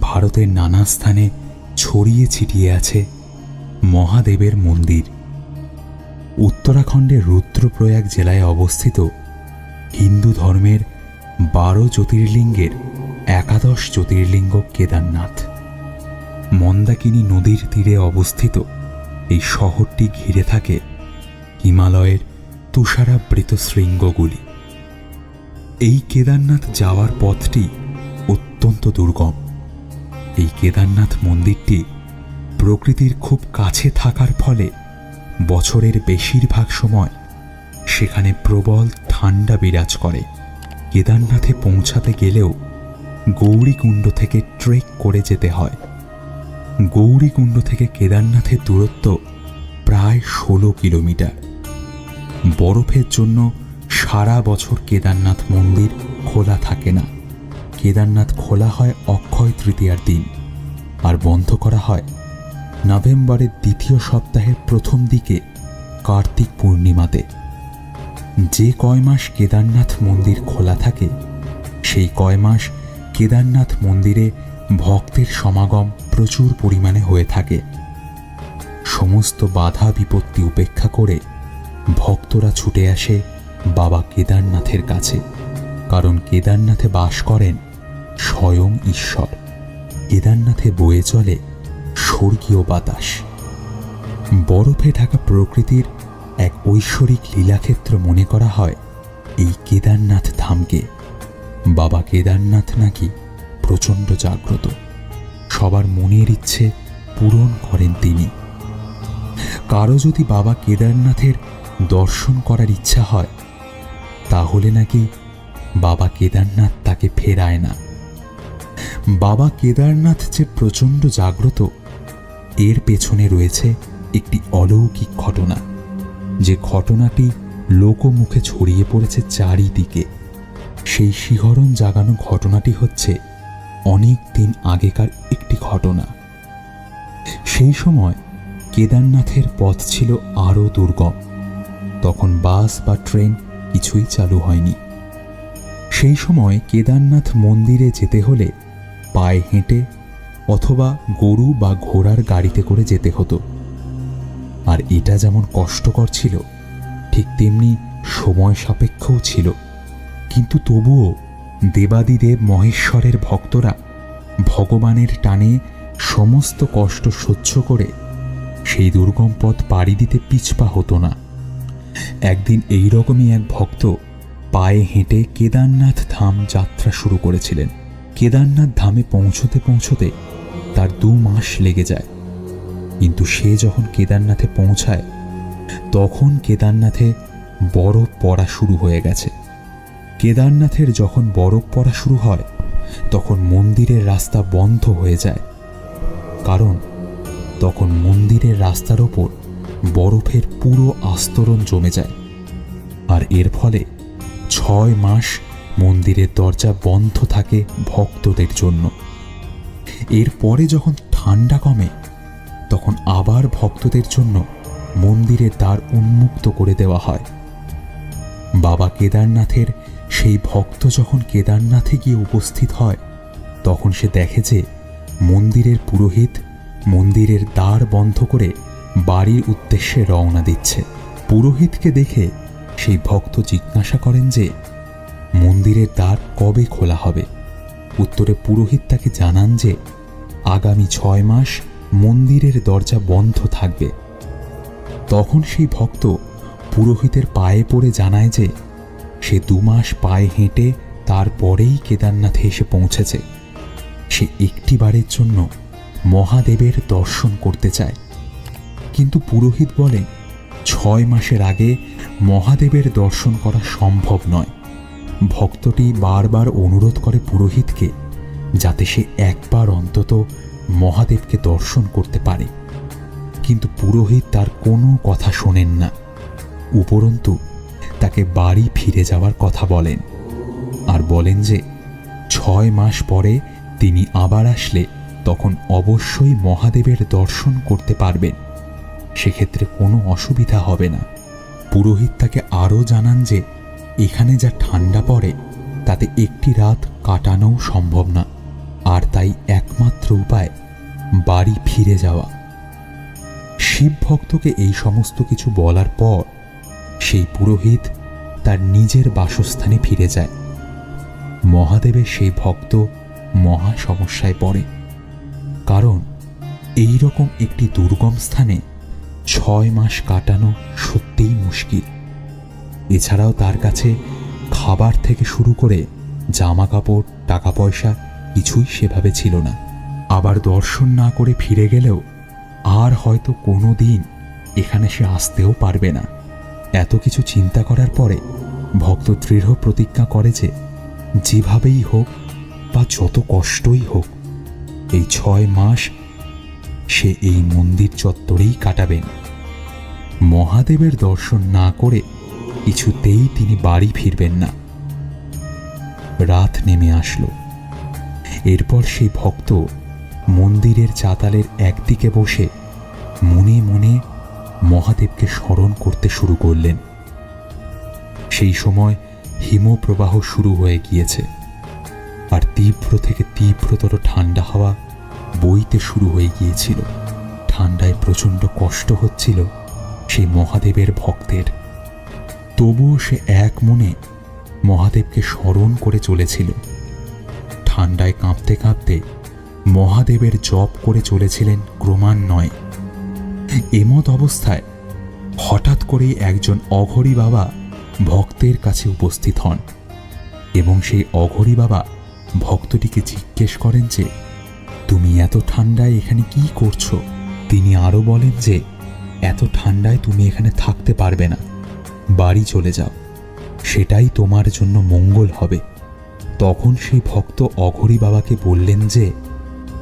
ভারতের নানা স্থানে ছড়িয়ে ছিটিয়ে আছে মহাদেবের মন্দির। উত্তরাখণ্ডের রুদ্রপ্রয়াগ জেলায় অবস্থিত হিন্দু ধর্মের বারো জ্যোতির্লিঙ্গের একাদশ জ্যোতির্লিঙ্গ কেদারনাথ। মন্দাকিনী নদীর তীরে অবস্থিত এই শহরটি ঘিরে থাকে হিমালয়ের তুষারাবৃত শৃঙ্গগুলি। এই কেদারনাথ যাওয়ার পথটি অত্যন্ত দুর্গম। এই কেদারনাথ মন্দিরটি প্রকৃতির খুব কাছে থাকার ফলে বছরের বেশিরভাগ সময় সেখানে প্রবল ঠান্ডা বিরাজ করে। কেদারনাথে পৌঁছাতে গেলেও গৌরীকুণ্ড থেকে ট্রেক করে যেতে হয়। গৌরীকুণ্ড থেকে কেদারনাথের দূরত্ব প্রায় ষোলো কিলোমিটার। বরফের জন্য সারা বছর কেদারনাথ মন্দির খোলা থাকে না। কেদারনাথ খোলা হয় অক্ষয় তৃতীয়ার দিন আর বন্ধ করা হয় নভেম্বরের দ্বিতীয় সপ্তাহের প্রথম দিকে কার্তিক পূর্ণিমাতে। যে কয় মাস কেদারনাথ মন্দির খোলা থাকে, সেই কয় মাস কেদারনাথ মন্দিরে ভক্তের সমাগম প্রচুর পরিমাণে হয়ে থাকে। সমস্ত বাধা বিপত্তি উপেক্ষা করে ভক্তরা ছুটে আসে বাবা কেদারনাথের কাছে, কারণ কেদারনাথে বাস করেন স্বয়ং ঈশ্বর। কেদারনাথে বয়ে চলে স্বর্গীয় বাতাস। বরফে ঢাকা প্রকৃতির এক ঐশ্বরিক লীলাক্ষেত্র মনে করা হয় এই কেদারনাথ ধামকে। বাবা কেদারনাথ নাকি প্রচণ্ড জাগ্রত। সবার মনের ইচ্ছে পূরণ করেন তিনি। কারও যদি বাবা কেদারনাথের দর্শন করার ইচ্ছা হয়, তাহলে নাকি বাবা কেদারনাথ তাকে ফেরায় না। বাবা কেদারনাথ যে প্রচণ্ড জাগ্রত। এর পেছনে রয়েছে একটি অলৌকিক ঘটনা। যে ঘটনাটি লোকমুখে ছড়িয়ে পড়েছে চারিদিকে। সেই শিহরণ জাগানো ঘটনাটি হচ্ছে অনেক দিন আগেকার একটি ঘটনা। সেই সময় কেদারনাথের পথ ছিল আরও দুর্গম। তখন বাস বা ট্রেন কিছুই চালু হয়নি। সেই সময় কেদারনাথ মন্দিরে যেতে হলে পায়ে হেঁটে অথবা গরু বা ঘোড়ার গাড়িতে করে যেতে হতো। আর এটা যেমন কষ্টকর ছিল, ঠিক তেমনি সময় সাপেক্ষও ছিল। কিন্তু তবুও দেবাদিদেব মহেশ্বরের ভক্তরা ভগবানের টানে সমস্ত কষ্ট সহ্য করে সেই দুর্গম পথ পাড়ি দিতে পিছপা হতো না। একদিন এই রকমই এক ভক্ত পায়ে হেঁটে কেদারনাথ ধাম যাত্রা শুরু করেছিলেন। কেদারনাথ ধামে পৌঁছতে পৌঁছতে তার দু মাস লেগে যায়। কিন্তু সে যখন কেদারনাথে পৌঁছায়, তখন কেদারনাথে বরফ পড়া শুরু হয়ে গেছে। কেদারনাথের যখন বরফ পড়া শুরু হয়, তখন মন্দিরের রাস্তা বন্ধ হয়ে যায়। কারণ তখন মন্দিরের রাস্তার ওপর বরফের পুরো আস্তরণ জমে যায়। আর এর ফলে ছয় মাস মন্দিরের দরজা বন্ধ থাকে ভক্তদের জন্য। এরপরে যখন ঠান্ডা কমে, তখন আবার ভক্তদের জন্য মন্দিরের দ্বার উন্মুক্ত করে দেওয়া হয়। বাবা কেদারনাথের সেই ভক্ত যখন কেদারনাথে গিয়ে উপস্থিত হয়, তখন সে দেখে যে মন্দিরের পুরোহিত মন্দিরের দ্বার বন্ধ করে বাড়ির উদ্দেশ্যে রওনা দিচ্ছে। পুরোহিতকে দেখে সেই ভক্ত জিজ্ঞাসা করেন যে মন্দিরের দ্বার কবে খোলা হবে? উত্তরে পুরোহিত তাকে জানান যে, আগামী ছয় মাস মন্দিরের দরজা বন্ধ থাকবে। তখন সেই ভক্ত পুরোহিতের পায়ে পড়ে জানায় যে, সে দু মাস পায়ে হেঁটে তারপরেই কেদারনাথে এসে পৌঁছেছে। সে একটি বারের জন্য মহাদেবের দর্শন করতে চায়। কিন্তু পুরোহিত বলে ছয় মাসের আগে মহাদেবের দর্শন করা সম্ভব নয়। ভক্তটি বারবার অনুরোধ করে পুরোহিতকে যাতে সে একবার অন্তত মহাদেবকে দর্শন করতে পারে। কিন্তু পুরোহিত তার কোনো কথা শোনেন না। উপরন্তু তাকে বাড়ি ফিরে যাওয়ার কথা বলেন আর বলেন যে, ছয় মাস পরে তিনি আবার আসলে তখন অবশ্যই মহাদেবের দর্শন করতে পারবেন। সেক্ষেত্রে কোনো অসুবিধা হবে না। পুরোহিত তাকে আরও জানান যে এখানে যা ঠান্ডা পড়ে, তাতে একটি রাত কাটানোও সম্ভব না। আর তাই একমাত্র উপায়, বাড়ি ফিরে যাওয়া। শিব ভক্তকে এই সমস্ত কিছু বলার পর, সেই পুরোহিত তার নিজের বাসস্থানে ফিরে যায়। মহাদেবের সেই ভক্ত মহা সমস্যায় পড়ে। কারণ এই রকম একটি দুর্গম স্থানে ছয় মাস কাটানো সত্যিই মুশকিল। এছাড়াও তার কাছে খাবার থেকে শুরু করে জামা কাপড় টাকা পয়সা কিছুই সেভাবে ছিল না। আবার দর্শন না করে ফিরে গেলেও আর হয়তো কোনো দিন এখানে সে আসতেও পারবে না। এত কিছু চিন্তা করার পরে ভক্ত দৃঢ় প্রতিজ্ঞা করে যে যেভাবেই হোক বা যত কষ্টই হোক, এই ছয় মাস সে এই মন্দির চত্বরেই কাটাবেন। মহাদেবের দর্শন না করে কিছুতেই তিনি বাড়ি ফিরবেন না। রাত নেমে আসলো। এরপর সেই ভক্ত মন্দিরের চাতালের একদিকে বসে মনে মনে মহাদেবকে স্মরণ করতে শুরু করলেন। সেই সময় হিমপ্রবাহ শুরু হয়ে গিয়েছে আর তীব্র থেকে তীব্রতর ঠান্ডা হাওয়া বইতে শুরু হয়ে গিয়েছিল। ঠান্ডায় প্রচণ্ড কষ্ট হচ্ছিল সেই মহাদেবের ভক্তের। তবুও সে এক মনে মহাদেবকে স্মরণ করে চলেছিল। ঠান্ডায় কাঁপতে কাঁপতে মহাদেবের জপ করে চলেছিলেন ক্রমান্বয়ে। এমত অবস্থায় হঠাৎ করেই একজন অঘরী বাবা ভক্তের কাছে উপস্থিত হন এবং সেই অঘরী বাবা ভক্তটিকে জিজ্ঞেস করেন যে, তুমি এত ঠান্ডায় এখানে কি করছ? তিনি আরও বলেন যে, এত ঠান্ডায় তুমি এখানে থাকতে পারবে না। বাড়ি চলে যাও। সেটাই তোমার জন্য মঙ্গল হবে। তখন সেই ভক্ত অঘরী বাবাকে বললেন যে,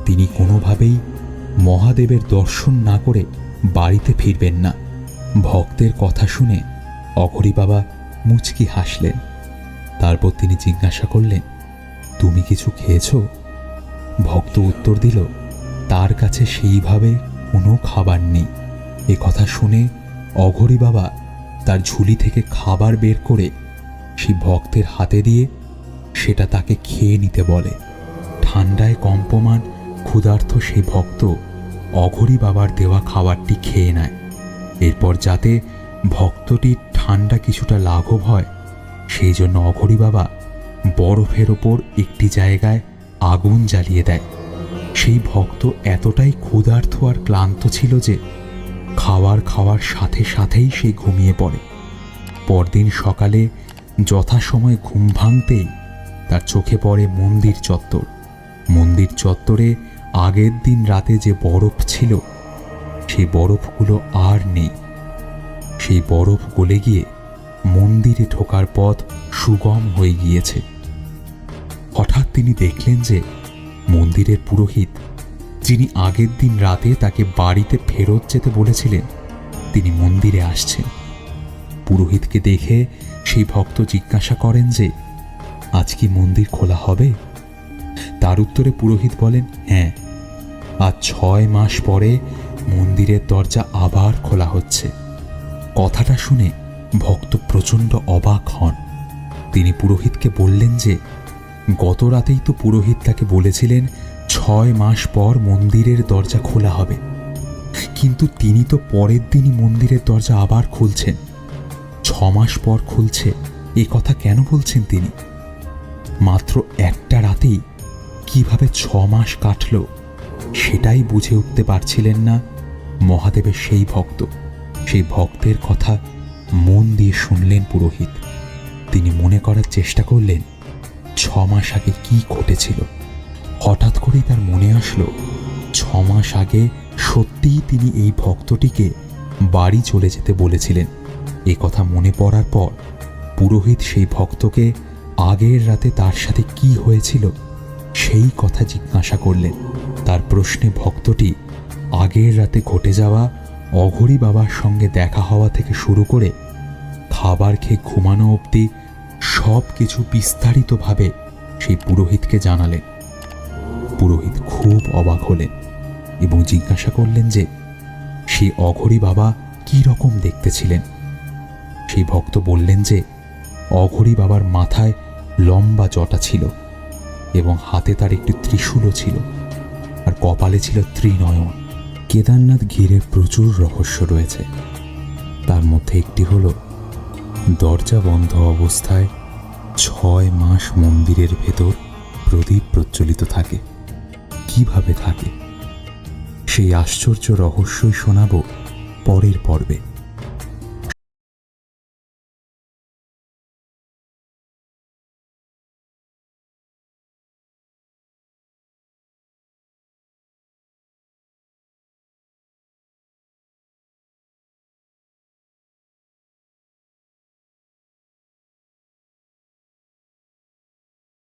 তিনি কোনোভাবেই মহাদেবের দর্শন না করে বাড়িতে ফিরবেন না। ভক্তের কথা শুনে অঘরী বাবা মুচকি হাসলেন। তারপর তিনি জিজ্ঞাসা করলেন, তুমি কিছু খেয়েছ? ভক্ত উত্তর দিল, তার কাছে সেইভাবে কোনো খাবার নেই। কথা শুনে অঘরী বাবা তার ঝুলি থেকে খাবার বের করে সেই ভক্তের হাতে দিয়ে সেটা তাকে খেয়ে নিতে বলে। ঠান্ডায় কম্পমান ক্ষুধার্থ সেই ভক্ত অঘরী বাবার দেওয়া খাবারটি খেয়ে নেয়। এরপর যাতে ভক্তটির ঠান্ডা কিছুটা লাঘব হয়, সেই জন্য অঘরী বাবা বরফের ওপর একটি জায়গায় আগুন জ্বালিয়ে দেয়। সেই ভক্ত এতটাই ক্ষুধার্থ আর ক্লান্ত ছিল যে খাবার খাওয়ার সাথে সাথেই সে ঘুমিয়ে পড়ে। পরদিন সকালে যথাসময়ে ঘুম ভাঙতেই তার চোখে পড়ে মন্দির চত্বর। মন্দির চত্বরে আগের দিন রাতে যে বরফ ছিল, সেই বরফগুলো আর নেই। সেই বরফ গলে গিয়ে মন্দিরে ঢোকার পথ সুগম হয়ে গিয়েছে। হঠাৎ তিনি দেখলেন যে মন্দিরের পুরোহিত যিনি আগের দিন রাতে তাকে বাড়িতে ফেরত যেতে বলেছিলেন, তিনি মন্দিরে আসছেন। পুরোহিতকে দেখে সেই ভক্ত জিজ্ঞাসা করেন যে, আজ কি মন্দির খোলা হবে? তার উত্তরে পুরোহিত বলেন হ্যাঁ আজ ছয় মাস পরে মন্দিরের দরজা আবার খোলা হচ্ছে। কথাটা শুনে ভক্ত প্রচণ্ড অবাক হন। তিনি পুরোহিতকে বললেন যে, গত রাতেই তো পুরোহিত তাকে বলেছিলেন ছয় মাস পর মন্দিরের দরজা খোলা হবে। কিন্তু তিনি তো পরের দিনই মন্দিরের দরজা আবার খুলছেন। ছ মাস পর খুলছে, এ কথা কেন বলছেন তিনি? মাত্র একটা রাতেই কীভাবে ছ মাস কাটল, সেটাই বুঝে উঠতে পারছিলেন না মহাদেবের সেই ভক্ত। সেই ভক্তের কথা মন দিয়ে শুনলেন পুরোহিত। তিনি মনে করার চেষ্টা করলেন, ছ মাস আগে কি ঘটেছিল। হঠাৎ করেই তার মনে আসলো, ছ মাস আগে সত্যিই তিনি এই ভক্তটিকে বাড়ি চলে যেতে বলেছিলেন। এ কথা মনে পড়ার পর পুরোহিত সেই ভক্তকে আগের রাতে তার সাথে কি হয়েছিল সেই কথা জিজ্ঞাসা করলেন। তার প্রশ্নে ভক্তটি, আগের রাতে ঘটে যাওয়া অঘরি বাবার সঙ্গে দেখা হওয়া থেকে শুরু করে খাবার খেয়ে ঘুমানো অবধি সব কিছু বিস্তারিতভাবে সেই পুরোহিতকে জানালেন। পুরোহিত খুব অবাক হলেন এবং জিজ্ঞাসা করলেন যে সেই অঘরী বাবা কি রকম দেখতে ছিলেন সেই ভক্ত বললেন যে, অঘরী বাবার মাথায় লম্বা জটা ছিল এবং হাতে তার একটি ত্রিশূলও ছিল আর কপালে ছিল ত্রিনয়ন। কেদারনাথ ঘিরে প্রচুর রহস্য রয়েছে। তার মধ্যে একটি হল, দরজা বন্ধ অবস্থায় ছয় মাস মন্দিরের ভেতর প্রদীপ প্রজ্বলিত থাকে। কীভাবে থাকে? সেই আশ্চর্য রহস্যই শোনাব পরের পর্বে।